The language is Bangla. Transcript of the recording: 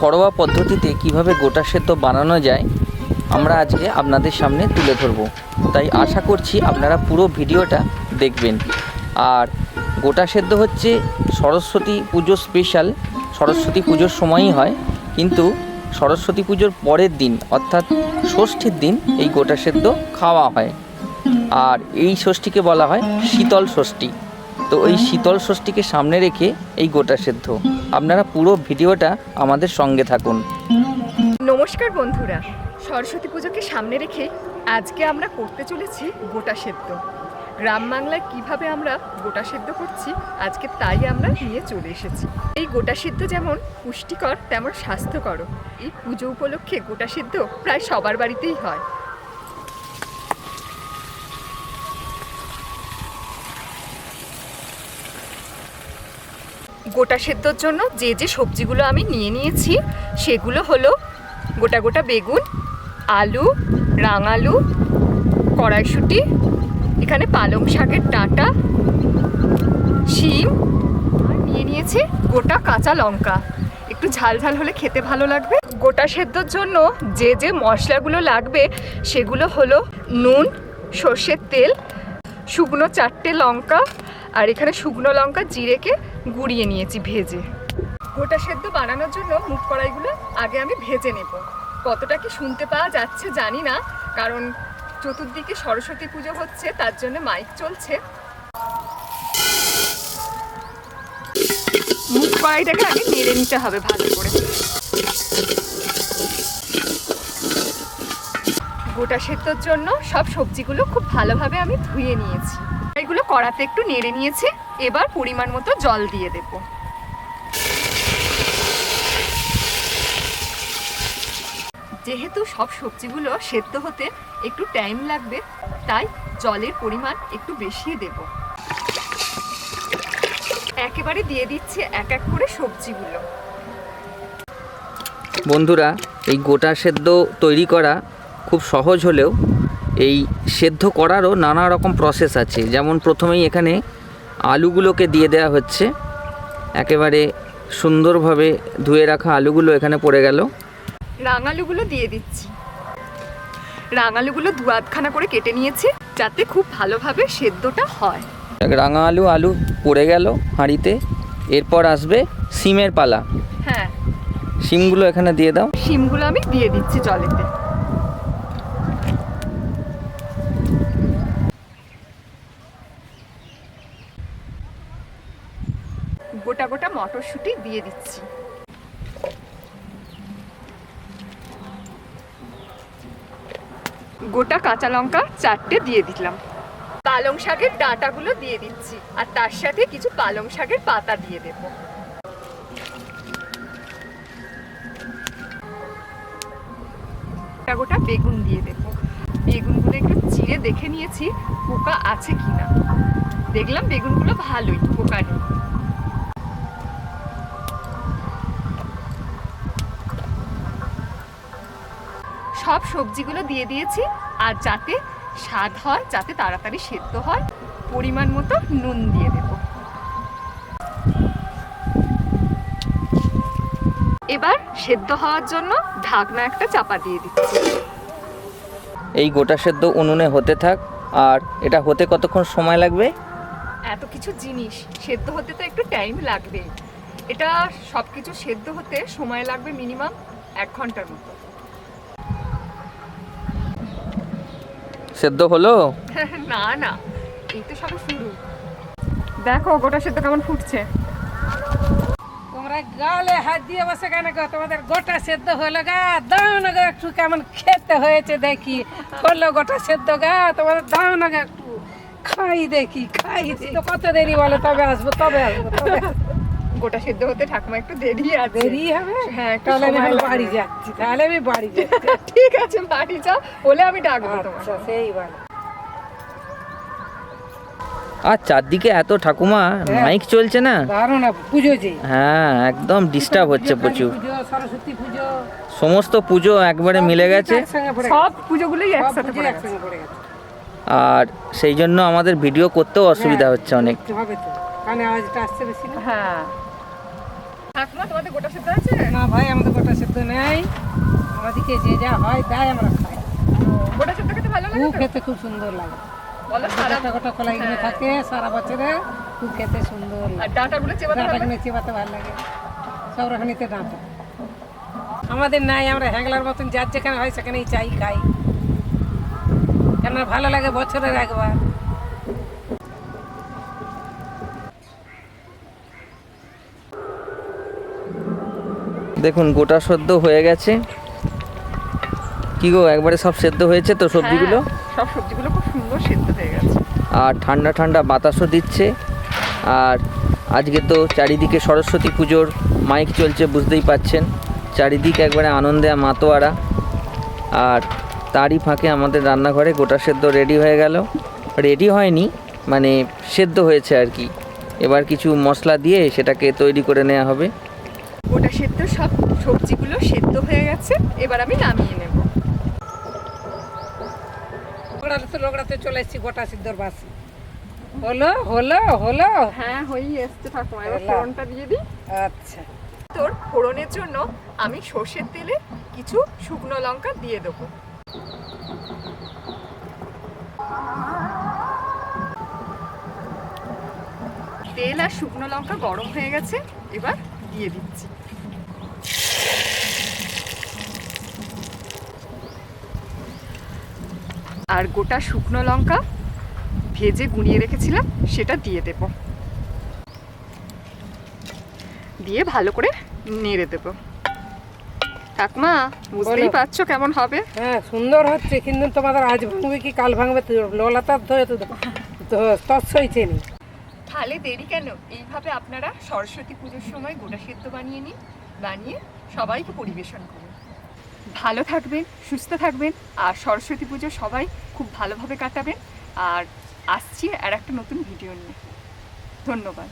ঘরোয়া পদ্ধতিতে কীভাবে গোটা সেদ্ধ বানানো যায়, আমরা আজকে আপনাদের সামনে তুলে ধরব। তাই আশা করছি আপনারা পুরো ভিডিওটা দেখবেন। আর গোটা সেদ্ধ হচ্ছে সরস্বতী পুজো স্পেশাল সরস্বতী পুজোর সময়ই হয়, কিন্তু সরস্বতী পুজোর পরের দিন, অর্থাৎ ষষ্ঠীর দিন এই গোটা সেদ্ধ খাওয়া হয়। আর এই ষষ্ঠীকে বলা হয় শীতল ষষ্ঠী। তো এই শীতল ষষ্ঠীকে সামনে রেখে এই গোটা সেদ্ধ। আপনারা পুরো ভিডিওটা আমাদের সঙ্গে থাকুন। নমস্কার বন্ধুরা। সরস্বতী পুজোকে সামনে রেখে আজকে আমরা করতে চলেছি গোটা সেদ্ধ। গ্রাম বাংলায় কীভাবে আমরা গোটা সেদ্ধ করছি আজকে তাই আমরা নিয়ে চলে এসেছি। এই গোটা সিদ্ধ যেমন পুষ্টিকর তেমন স্বাস্থ্যকর এই পুজো উপলক্ষে গোটা সিদ্ধ প্রায় সবার বাড়িতেই হয়। গোটা সেদ্ধর জন্য যে যে সবজিগুলো আমি নিয়ে নিয়েছি, সেগুলো হলো গোটা গোটা বেগুন, আলু, রাঙালু, কড়াইশুঁটি, এখানে পালং শাকের ডাঁটা, শিম, আর নিয়ে নিয়েছি গোটা কাঁচা লঙ্কা। একটু ঝাল ঝাল হলে খেতে ভালো লাগবে। গোটা সেদ্ধর জন্য যে যে মশলাগুলো লাগবে, সেগুলো হলো নুন, সর্ষের তেল, শুকনো চারটে লঙ্কা, আর এখানে শুকনো লঙ্কা, জিরেকে গুঁড়িয়ে নিয়েছি ভেজে। গোটা সেদ্ধ বানানোর জন্য মুখ কড়াইগুলো আগে আমি ভেজে নেব। কতটা কি শুনতে পাওয়া যাচ্ছে জানি না, কারণ চতুর্দিকে সরস্বতী পুজো হচ্ছে, তার জন্য মাইক চলছে। মুখ কড়াইটাকে আগে নেড়ে নিতে হবে ভালো করে। গোটা সেদ্ধর জন্য সব সবজিগুলো খুব ভালোভাবে আমি ধুয়ে নিয়েছি। এগুলো কড়াতে একটু নেড়ে নিয়েছি। এবার পরিমাণ মতো জল দিয়ে দেব। যেহেতু সব সবজিগুলো সেদ্ধ হতে একটু টাইম লাগবে, তাই জলের পরিমাণ একটু বেশি দেব। একেবারে দিয়ে দিচ্ছি এক এক করে সবজিগুলো। বন্ধুরা, এই গোটা সেদ্ধ তৈরি করা খুব সহজ হলেও এই সেদ্ধ করারও নানা রকম প্রসেস আছে। যেমন প্রথমেই এখানে আলুগুলোকে দিয়ে দেওয়া হচ্ছে। একেবারে সুন্দরভাবে ধুয়ে রাখা আলুগুলো এখানে পড়ে গেল। রাঙালুগুলো দিয়ে দিচ্ছি। রাঙালুগুলো দু আধখানা করে কেটে নিয়েছি যাতে খুব ভালোভাবে সেদ্ধটা হয়। রাঙা আলু আলু পড়ে গেল হাঁড়িতে। এরপর আসবে সিমের পালা। হ্যাঁ। সিমগুলো এখানে দিয়ে দাও। সিমগুলো আমি দিয়ে দিচ্ছি জলেতে। গোটা গোটা মটরশুঁটি দিয়ে দিচ্ছি। গোটা কাঁচা লঙ্কা চারটে দিয়ে দিলাম। পালং শাকের ডাঁটাগুলো দিয়ে দিচ্ছি, আর তার সাথে কিছু পালং শাকের পাতা দিয়ে দেবো। গোটা গোটা বেগুন দিয়ে দেবো। বেগুনগুলো একটু চিড়ে দেখে নিয়েছি, পোকা আছে কিনা। দেখলাম বেগুনগুলো ভালোই, পোকা নেই। সব সবজিগুলো দিয়ে দিয়েছি আর যাতে স্বাদ হয় যাতে তাড়াতাড়ি সেদ্ধ হয় পরিমাণ মতো নুন দিয়ে দেবো। এবার সেদ্ধ হওয়ার জন্য ঢাকনা একটা চাপা দিয়ে দিচ্ছি। এই গোটা সেদ্ধ উনুনে হতে থাক আর এটা হতে কতক্ষণ সময় লাগবে? এত কিছু জিনিস সেদ্ধ হতে তো একটু টাইম লাগবে এটা সব কিছু সেদ্ধ হতে সময় লাগবে মিনিমাম এক ঘণ্টার মতো। সেদ্ধ হলো? না না, এই তো সবে শুরু। দেখো, গোটা সেদ্ধ কেমন ফুটছে। তোমরা গালে হাত দিয়ে বসে কেন গো? তোমাদের গোটা সেদ্ধ হলো গা। দাও না গো একটু, কেমন খেতে হয়েছে দেখি। হলো গোটা সেদ্ধ গা, তোমাদের দাও না গো একটু। খাই দেখি, খাই। তো কত দেরি বলে, তবে আসব তবে আসব তবে আসব। গোটা সেদ্ধ হতে ঠাকুমা একটু দেরি আছে। দেরি হবে? হ্যাঁ একটু তাহলে আমি সময় বাড়ি যাচ্ছি তাহলে আমি বাড়ি যাচ্ছি। ঠিক আছে বাড়ি যাও বলে আমি ডাকবো তোমার আচ্ছা সেই বলে আর চারদিকে এত ঠাকুমা হ্যাঁ। মাইক চলছে না? পুজো যে। হ্যাঁ একদম ডিস্টার্ব হচ্ছে প্রচুর। সরস্বতী পুজো। সমস্ত পুজো একবারে মিলে গেছে। সব পুজোগুলোই একসাথে পড়ে গেছে। আর সেই জন্য আমাদের ভিডিও করতেও অসুবিধা হ্যাঁ, হচ্ছে অনেক। কানে আওয়াজটা আসছে বেশি না? হ্যাঁ। ঠাকুমা তোমাদের গোটা সেদ্ধ আছে? না ভাই আমাদের গোটা সেদ্ধ নেই। আমাদেরকে যে যা হয় তাই আমরা খাই। গোটা সেদ্ধ খেতে ভালো লাগে খেতে খুব সুন্দর লাগে। বলো সারা গোটা গোটা কলাইগুলো হ্যাঁ। থাকে সারা বছরে খুব খেতে সুন্দর আর ডাঁটাগুলো চেবাতে ভালো লাগে? সব রকমইতে ডাঁটা। আমাদের নাই আমরা হ্যাংলার মতন যার যেখানে হয় সেখানেই চাই খাই। কেন ভালো লাগে বছরের একবার। দেখুন গোটা সদ্য হয়ে গেছে। কি গো একবারে সব সেদ্ধ হয়েছে তো সবজিগুলো? হ্যাঁ, সব সবজিগুলো খুব সুন্দর সেদ্ধ হয়ে গেছে। আর ঠান্ডা ঠান্ডা বাতাসও দিচ্ছে। আর আজকে তো চারিদিকে সরস্বতী পুজোর মাইক চলছে বুঝতেই পাচ্ছেন। চারিদিক একবারে আনন্দে মাতোয়ারা। আর তারই ফাঁকে আমাদের রান্নাঘরে গোটা সেদ্ধ রেডি হয়ে গেল। রেডি হয়নি মানে সেদ্ধ হয়েছে আর কি। এবার কিছু মশলা দিয়ে সেটাকে তৈরি করে নেওয়া হবে। গোটা সেদ্ধ সব সবজিগুলো সেদ্ধ হয়ে গেছে। এবার আমি নামিয়ে নেব। লোকড়াতে চলে এসেছি গোটা সিদ্ধর বাসি। হলো হলো হলো। হ্যাঁ হয়েই এসছে ঠাকুমা। এবার ফোড়নটা দিয়ে দিই। আচ্ছা। তোর ফোড়নের জন্য আমি সর্ষের তেলে কিছু শুকনো লঙ্কা দিয়ে দেবো। তেল আর শুকনো লঙ্কা গরম হয়ে গেছে। এবার দিয়ে দিচ্ছি আর গোটা শুকনো লঙ্কা ভেজে গুঁড়িয়ে রেখেছিলাম সেটা দিয়ে দেব দিয়ে ভালো করে নেড়ে দেব ঠাকুমা বুঝতেই পারছ কেমন হবে হ্যাঁ সুন্দর হচ্ছে কিন্তু তোমাদের আজ ভাঙবে কি কাল ভাঙবে লোলাতার ধরে তো তো তৎসইছে নি তাহলে দেরি কেন? এইভাবে আপনারা সরস্বতী পুজোর সময় গোটা সেদ্ধ বানিয়ে নিন, বানিয়ে সবাইকে পরিবেশন করুন। ভালো থাকবেন, সুস্থ থাকবেন, আর সরস্বতী পুজো সবাই খুব ভালোভাবে কাটাবেন। আর আসছি আর একটা নতুন ভিডিও নিয়ে। ধন্যবাদ।